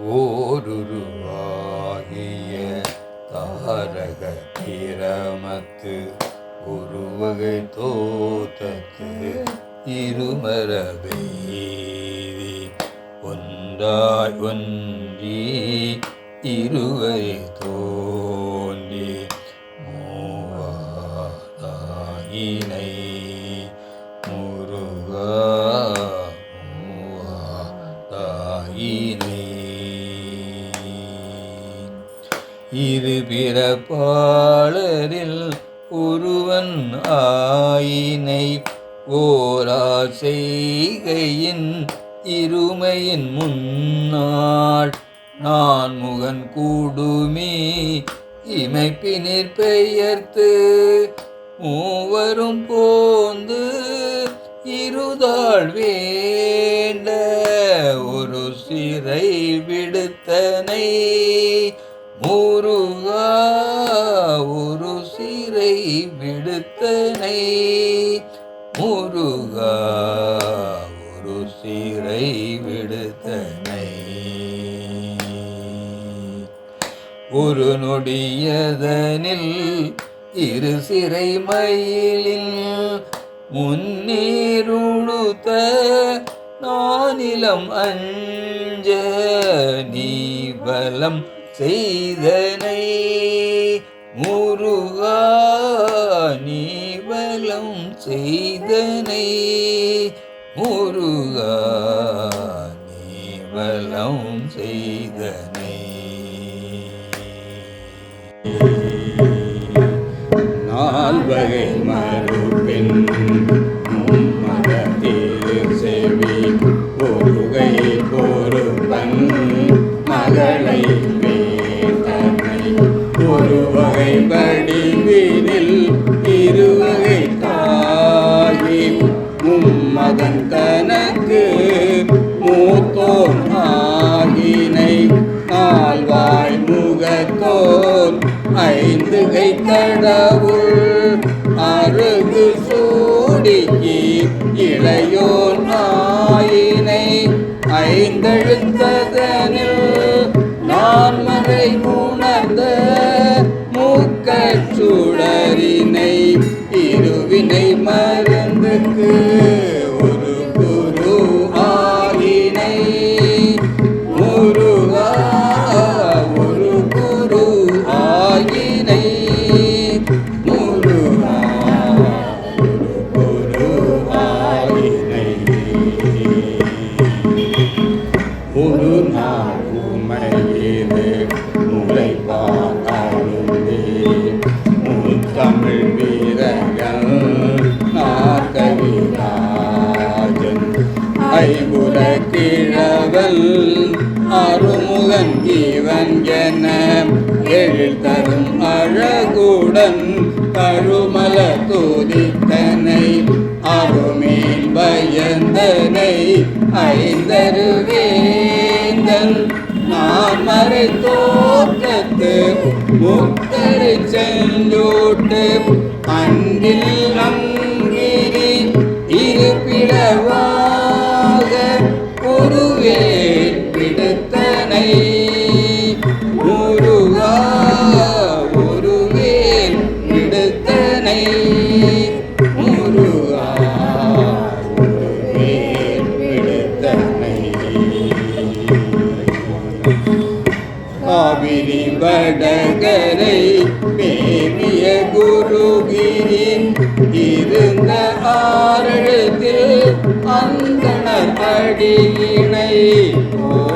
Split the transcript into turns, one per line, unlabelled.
ஓருருவாகிய தாரக பிரமத்து உருவகை தோத்தத்து இருமரபெய்தி ஒன்றாய் ஒன்றி இருவரை தோ இரு பிறப்பாளரில் ஒருவன் ஆயினை ஓரா செய்கையின் இருமையின் முன்னாள் நான் முகன் கூடுமே இமைப்பினிற் பெயர்த்து மூவரும் போந்து இருதாள் வேண்ட ஒரு சிறை விடுத்தனை விடுத்தனை முருகா ஒரு சிறை விடுத்தனை ஒரு நொடியதனில் இரு சிறை மயிலில் முன்னீருடுத்த நானிலம் அஞ்ச நீ பலம் செய்தனை. பலம் செய்தனை முருகா நீவலம் செய்தனை. நால்வகை மறு கோல் ஐந்து கை கடவுள் அருகு சூடிக்கு இளையோன் நாயினை ஐந்தெழுத்ததனில் நான் மறை உணர்ந்த மூக்கச் சுடரினை இருவினை மறு கிழவல் அருமுகன் ஜீவன் என எழில் தரும் அழகுடன் கழுமல தூதித்தனை அருமேல் பயந்தனை ஐந்தருவேந்தன் நான் மறை தோற்றத்து முத்தரை செஞ்சோட்டு அன்றில் காவிரி வடகரை மேவிய குருகிரின் இருந்த ஆரழத்தில் அந்தனர் ஓ